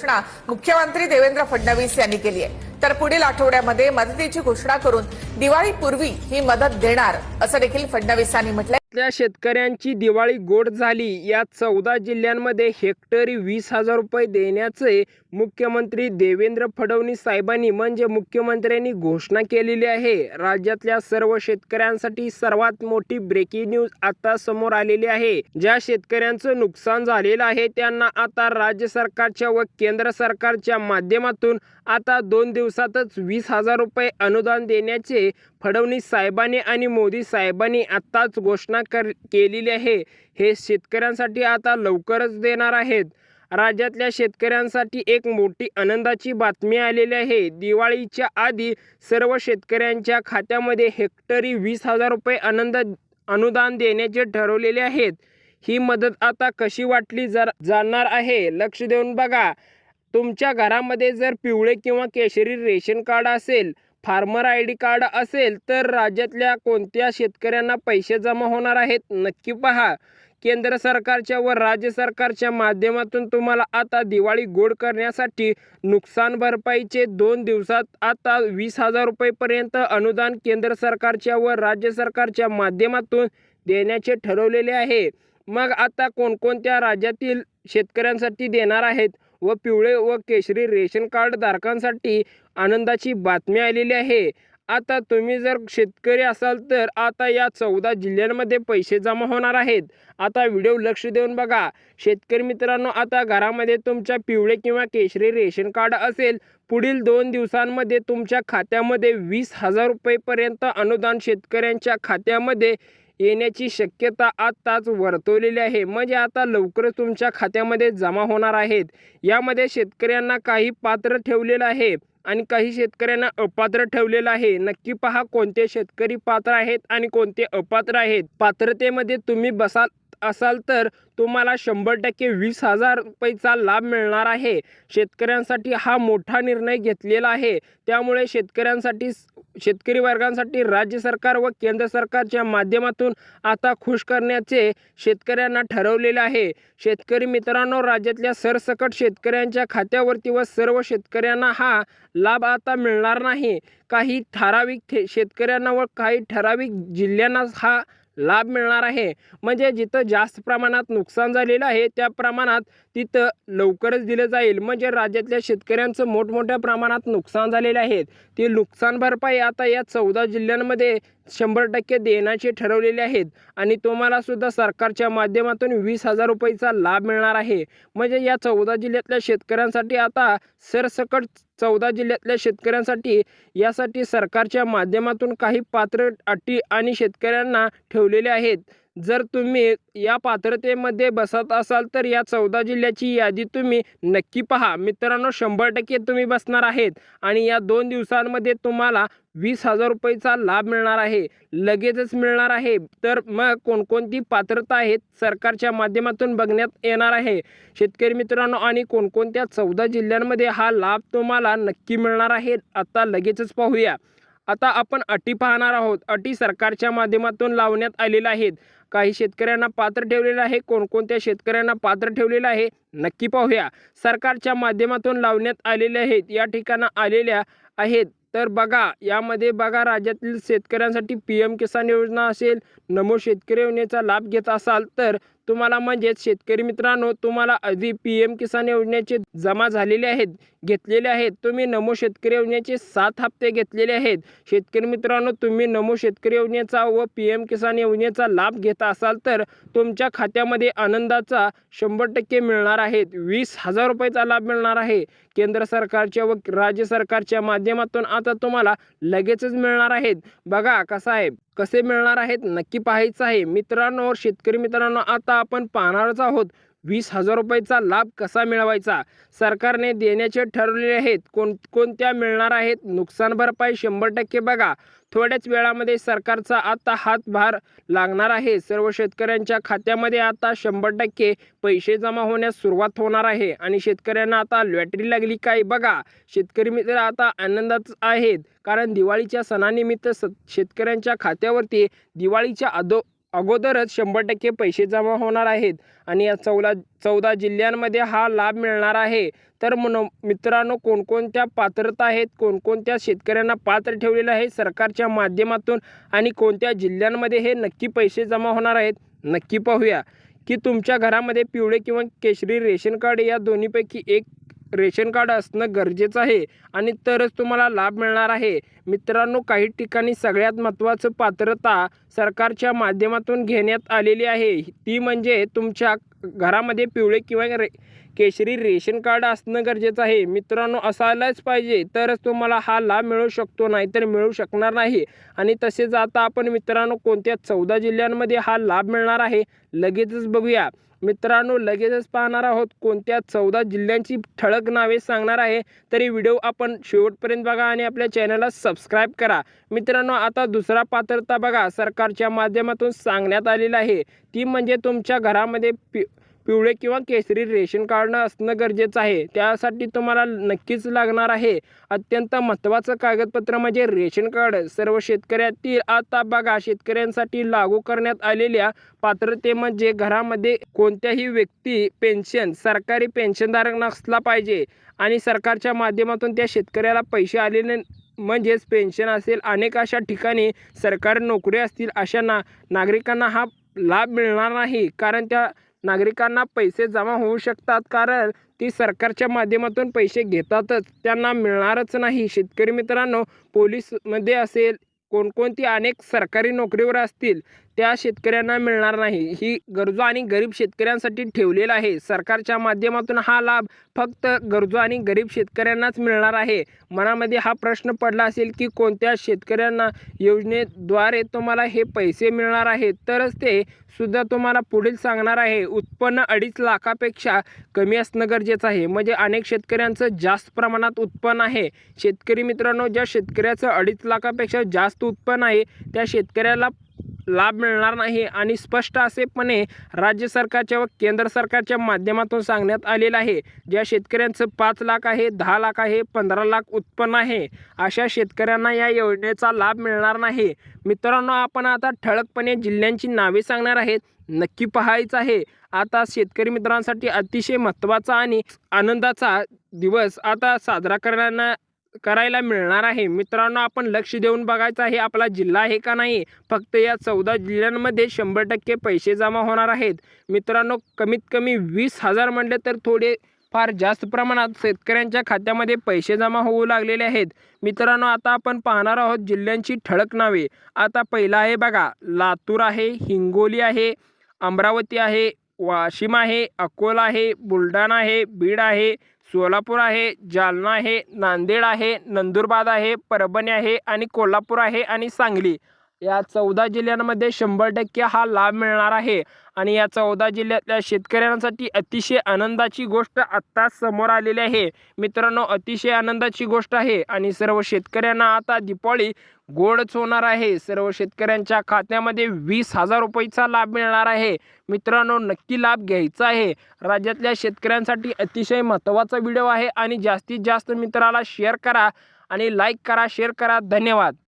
घोषणा मुख्यमंत्री देवेंद्र फडणवीस यांनी केली आहे. तर पुढील आठवड्यामध्ये मदतीची घोषणा करून दिवाळीपूर्वी ही मदत देणार असं देखील फडणवीसांनी म्हटलंय. त्या शेतकऱ्यांची दिवाळी गोड झाली. या चौदा जिल्ह्यांमध्ये हेक्टरी वीस हजार रुपये देण्याचे मुख्यमंत्री देवेंद्र फडणवीस साहेबांनी म्हणजे मुख्यमंत्र्यांनी घोषणा केलेली आहे. राज्यातल्या सर्व शेतकऱ्यांसाठी सर्वात मोठी ब्रेकिंग न्यूज आता समोर आलेली आहे. ज्या शेतकऱ्यांचं नुकसान झालेलं आहे त्यांना आता राज्य सरकारच्या व केंद्र सरकारच्या माध्यमातून आता दोन दिवसातच वीस हजार रुपये अनुदान देण्याचे फडणवीस साहेबांनी आणि मोदी साहेबांनी आत्ताच घोषणा कर केलेली आहे. हे शेतकऱ्यांसाठी आता लवकरच देणार आहेत. राज्यातल्या शेतकऱ्यांसाठी एक मोठी आनंदाची बातमी आलेली आहे. दिवाळीच्या आधी सर्व शेतकऱ्यांच्या खात्यामध्ये हेक्टरी वीस हजार रुपये आनंद अनुदान देण्याचे ठरवलेले आहेत. ही मदत आता कशी वाटली जर जाणार आहे? लक्ष देऊन बघा. तुमच्या घरामध्ये जर पिवळे किंवा केशरी रेशन कार्ड असेल फार्मर आय डी कार्ड असेल तर राज्यातल्या कोणत्या शेतकऱ्यांना पैसे जमा होणार आहेत? नक्की पहा. केंद्र सरकारच्या व राज्य सरकारच्या माध्यमातून तुम्हाला आता दिवाळी गोड करण्यासाठी नुकसान भरपाईचे दोन दिवसात आता वीस हजार रुपयेपर्यंत अनुदान केंद्र सरकारच्या व राज्य सरकारच्या माध्यमातून देण्याचे ठरवलेले आहे. मग आता कोणकोणत्या राज्यातील शेतकऱ्यांसाठी देणार आहेत? व पिवळे व केशरी रेशन कार्ड धारकांसाठी आनंदाची बातमी आलेली आहे. आता तुम्ही जर शेतकरी असाल तर आता या चौदा जिल्ह्यांमध्ये पैसे जमा होणार आहेत. आता व्हिडिओ लक्ष देऊन बघा. शेतकरी मित्रांनो आता घरामध्ये तुमच्या पिवळे किंवा केशरी रेशन कार्ड असेल पुढील दोन दिवसांमध्ये तुमच्या खात्यामध्ये वीस हजार रुपयेपर्यंत अनुदान शेतकऱ्यांच्या खात्यामध्ये येण्याची शक्यता आत्ताच वर्तवलेली आहे. म्हणजे आता लवकरच तुमच्या खात्यामध्ये जमा होणार आहेत. यामध्ये शेतकऱ्यांना काही पात्र ठेवलेलं आहे आणि काही शेतकऱ्यांना अपात्र ठेवलेलं आहे. नक्की पहा कोणते शेतकरी पात्र आहेत आणि कोणते अपात्र आहेत. पात्रतेमध्ये तुम्ही बसाल असाल तर तुम्हाला शंभर टक्के वीस हजार रुपयेचा लाभ मिळणार आहे. शेतकऱ्यांसाठी हा मोठा निर्णय घेतलेला आहे. त्यामुळे शेतकऱ्यांसाठी शेतकरी वर्गांसाठी राज्य सरकार व केंद्र सरकारच्या माध्यमातून आता खुश करण्याचे शेतकऱ्यांना ठरवलेले आहे. शेतकरी मित्रांनो राज्यातल्या सरसकट शेतकऱ्यांच्या खात्यावरती व सर्व शेतकऱ्यांना हा लाभ आता मिळणार नाही. काही ठराविक थे- शेतकऱ्यांना व काही ठराविक जिल्ह्यांना हा लाभ मिळणार आहे. म्हणजे जिथं जास्त प्रमाणात नुकसान झालेलं आहे त्या प्रमाणात तिथं लवकरच दिलं जाईल. म्हणजे राज्यातल्या शेतकऱ्यांचं मोठमोठ्या प्रमाणात नुकसान झालेले आहेत ती नुकसान भरपाई आता या चौदा जिल्ह्यांमध्ये शंभर टक्के देण्याचे ठरवलेले आहेत. आणि तुम्हाला सुद्धा सरकारच्या माध्यमातून वीस हजार रुपयेचा लाभ मिळणार आहे. म्हणजे या चौदा जिल्ह्यातल्या शेतकऱ्यांसाठी आता सरसकट चौदा जिल्ह्यातल्या शेतकऱ्यांसाठी यासाठी सरकारच्या माध्यमातून काही पात्र अटी आणि शेतकऱ्यांना ठेवलेले आहेत. जर तुम्ही या पात्रतेमध्ये बसत असाल तर या चौदा जिल्ह्याची यादी तुम्ही नक्की पहा. मित्रांनो शंभर टक्के तुम्ही बसणार आहेत आणि या दोन दिवसांमध्ये तुम्हाला वीस हजार रुपयेचा लाभ मिळणार आहे. लगेचच मिळणार आहे. तर मग कोणकोणती पात्रता आहेत सरकारच्या माध्यमातून बघण्यात येणार आहे. शेतकरी मित्रांनो आणि कोणकोणत्या चौदा जिल्ह्यांमध्ये हा लाभ तुम्हाला नक्की मिळणार आहे आता लगेचच पाहूया. आता आपण अटी पाहणार आहोत. अटी सरकारच्या माध्यमातून लावण्यात आलेल्या आहेत. काही शेतकऱ्यांना पात्र ठेवलेलं आहे. कोणकोणत्या शेतकऱ्यांना पात्र ठेवलेलं आहे? नक्की पाहूया. सरकारच्या माध्यमातून लावण्यात आलेले आहेत. या ठिकाणं आलेल्या आहेत. तर बघा यामध्ये बघा राज्यातील शेतकऱ्यांसाठी पी एम किसान योजना असेल नमो शेतकरी योजनेचा लाभ घेत असाल तर तुम्हाला म्हणजेच शेतकरी मित्रांनो तुम्हाला आधी पी एम किसान योजनेचे जमा झालेले आहेत घेतलेले आहेत. तुम्ही नमो शेतकरी योजनेचे सात हप्ते घेतलेले आहेत. शेतकरी मित्रांनो तुम्ही नमो शेतकरी योजनेचा व पी एम किसान योजनेचा लाभ घेत असाल तर तुमच्या खात्यामध्ये आनंदाचा शंभर टक्के मिळणार आहेत. वीस हजार रुपयाचा लाभ मिळणार आहे. केंद्र सरकारच्या व राज्य सरकारच्या माध्यमातून आता तुम्हाला लगेचच मिळणार आहेत. बघा कसं आहे. कसे मिळणार आहेत नक्की पाहायचं आहे. मित्रांनो शेतकरी मित्रांनो आता आपण पाहणारच आहोत वीस हजार रुपयाचा लाभ कसा मिळवायचा? सरकारने देण्याचे ठरवलेले आहेत. कोण कोणत्या मिळणार आहेत? नुकसान भरपाई शंभर टक्के बघा. थोड्याच वेळामध्ये सरकारचा आता हातभार लागणार आहे. सर्व शेतकऱ्यांच्या खात्यामध्ये आता शंभर टक्के पैसे जमा होण्यास सुरुवात होणार आहे. आणि शेतकऱ्यांना आता लॉटरी लागली काय? बघा. शेतकरी मित्र आता आनंदात आहेत. कारण दिवाळीच्या सणानिमित्त स शेतकऱ्यांच्या खात्यावरती दिवाळीच्या अदो अगोदरच शंभर टक्के पैसे जमा होणार आहेत आणि या चौदा चौदा जिल्ह्यांमध्ये हा लाभ मिळणार आहे. तर मन मित्रांनो कोणकोणत्या पात्रता आहेत कोणकोणत्या शेतकऱ्यांना पात्र ठेवलेलं आहे सरकारच्या माध्यमातून आणि कोणत्या जिल्ह्यांमध्ये हे नक्की पैसे जमा होणार आहेत नक्की पाहूया. की तुमच्या घरामध्ये पिवळे किंवा केशरी रेशन कार्ड या दोन्हीपैकी एक रेशन कार्ड असणं गरजेचं आहे आणि तरच तुम्हाला लाभ मिळणार आहे. मित्रांनो काही ठिकाणी सगळ्यात महत्त्वाचं पात्रता सरकारच्या माध्यमातून घेण्यात आलेली आहे. ती म्हणजे तुमच्या घरामध्ये पिवळे किंवा रे केशरी रेशन कार्ड असणं गरजेचं आहे. मित्रांनो असायलाच पाहिजे तरच तुम्हाला हा लाभ मिळू शकतो नाहीतर मिळू शकणार नाही. आणि तसेच आता आपण मित्रांनो कोणत्या चौदा जिल्ह्यांमध्ये हा लाभ मिळणार आहे लगेचच बघूया. मित्रांनो लगेचच पाहणार आहोत कोणत्या चौदा जिल्ह्यांची ठळक नावे सांगणार आहे तरी व्हिडिओ आपण शेवटपर्यंत बघा आणि आपल्या चॅनलला सबस्क्राईब करा. मित्रांनो आता दुसरा पात्रता बघा सरकारच्या माध्यमातून सांगण्यात आलेला आहे. ती म्हणजे तुमच्या घरामध्ये पि पिवळे किंवा केसरी रेशन कार्ड असणं गरजेचं आहे. त्यासाठी तुम्हाला नक्कीच लागणार आहे. अत्यंत महत्त्वाचं कागदपत्र म्हणजे रेशन कार्ड. सर्व शेतकऱ्यातील आता बघा शेतकऱ्यांसाठी लागू करण्यात आलेल्या पात्रते म्हणजे घरामध्ये कोणत्याही व्यक्ती पेन्शन सरकारी पेन्शनधारक नसला पाहिजे. आणि सरकारच्या माध्यमातून त्या शेतकऱ्याला पैसे आलेले म्हणजेच पेन्शन असेल. अनेक अशा ठिकाणी सरकारी नोकरी असतील अशा ना नागरिकांना हा लाभ मिळणार नाही. कारण त्या नागरिकांना पैसे जमा होऊ शकतात कारण ती सरकारच्या माध्यमातून पैसे घेतातच. त्यांना मिळणारच नाही. शेतकरी मित्रांनो पोलीसमध्ये असेल कोणकोणती अनेक सरकारी नोकरीवर असतील त्या शेतकऱ्यांना मिळणार नाही. ही गरजू आणि गरीब शेतकऱ्यांसाठी ठेवलेला आहे. सरकारच्या माध्यमातून हा लाभ फक्त गरजू आणि गरीब शेतकऱ्यांनाच मिळणार आहे. मनामध्ये हा प्रश्न पडला असेल की कोणत्या शेतकऱ्यांना योजनेद्वारे तुम्हाला हे पैसे मिळणार आहे तरच ते सुद्धा तुम्हाला पुढील सांगणार आहे. उत्पन्न अडीच लाखापेक्षा कमी असणं गरजेचं आहे. म्हणजे अनेक शेतकऱ्यांचं जास्त प्रमाणात उत्पन्न आहे. शेतकरी मित्रांनो ज्या शेतकऱ्याचं अडीच लाखापेक्षा जास्त उत्पन्न आहे त्या शेतकऱ्याला लाभ मिळणार नाही आणि स्पष्ट असेपणे राज्य सरकारच्या व केंद्र सरकारच्या माध्यमातून सांगण्यात आलेलं आहे. ज्या शेतकऱ्यांचं पाच लाख आहे दहा लाख आहे पंधरा लाख उत्पन्न आहे अशा शेतकऱ्यांना या योजनेचा लाभ मिळणार नाही. मित्रांनो आपण आता ठळकपणे जिल्ह्यांची नावे सांगणार आहेत. नक्की पाहायचं आहे. आता शेतकरी मित्रांसाठी अतिशय महत्त्वाचा आणि आनंदाचा दिवस आता साजरा करण्याना करायला मिळणार आहे. मित्रांनो आपण लक्ष देऊन बघायचं आहे आपला जिल्हा आहे का नाही? फक्त या चौदा जिल्ह्यांमध्ये शंभर टक्के पैसे जमा होणार आहेत. मित्रांनो कमीत कमी वीस हजार म्हणले तर थोडे फार जास्त प्रमाणात शेतकऱ्यांच्या खात्यामध्ये पैसे जमा होऊ लागलेले आहेत. मित्रांनो आता आपण पाहणार आहोत जिल्ह्यांची ठळक नावे. आता पहिला आहे बघा लातूर आहे हिंगोली आहे अमरावती आहे वाशिम आहे अकोला आहे बुलढाणा आहे बीड आहे सोलापूर आहे जालना आहे नांदेड आहे नंदुरबार आहे परभणी आहे आणि कोल्हापूर आहे आणि सांगली. या चौदा जिल्ह्यांमध्ये शंभर टक्के हा लाभ मिळणार आहे. आणि या चौदा जिल्ह्यातल्या शेतकऱ्यांसाठी अतिशय आनंदाची गोष्ट आत्ताच समोर आलेली आहे. मित्रांनो अतिशय आनंदाची गोष्ट आहे. आणि सर्व शेतकऱ्यांना आता दिपाळी गोडच होणार आहे. सर्व शेतकऱ्यांच्या खात्यामध्ये वीस हजार रुपयेचा लाभ मिळणार आहे. मित्रांनो नक्की लाभ घ्यायचा आहे. राज्यातल्या शेतकऱ्यांसाठी अतिशय महत्त्वाचा व्हिडिओ आहे. आणि जास्तीत जास्त मित्राला शेअर करा आणि लाईक करा शेअर करा. धन्यवाद.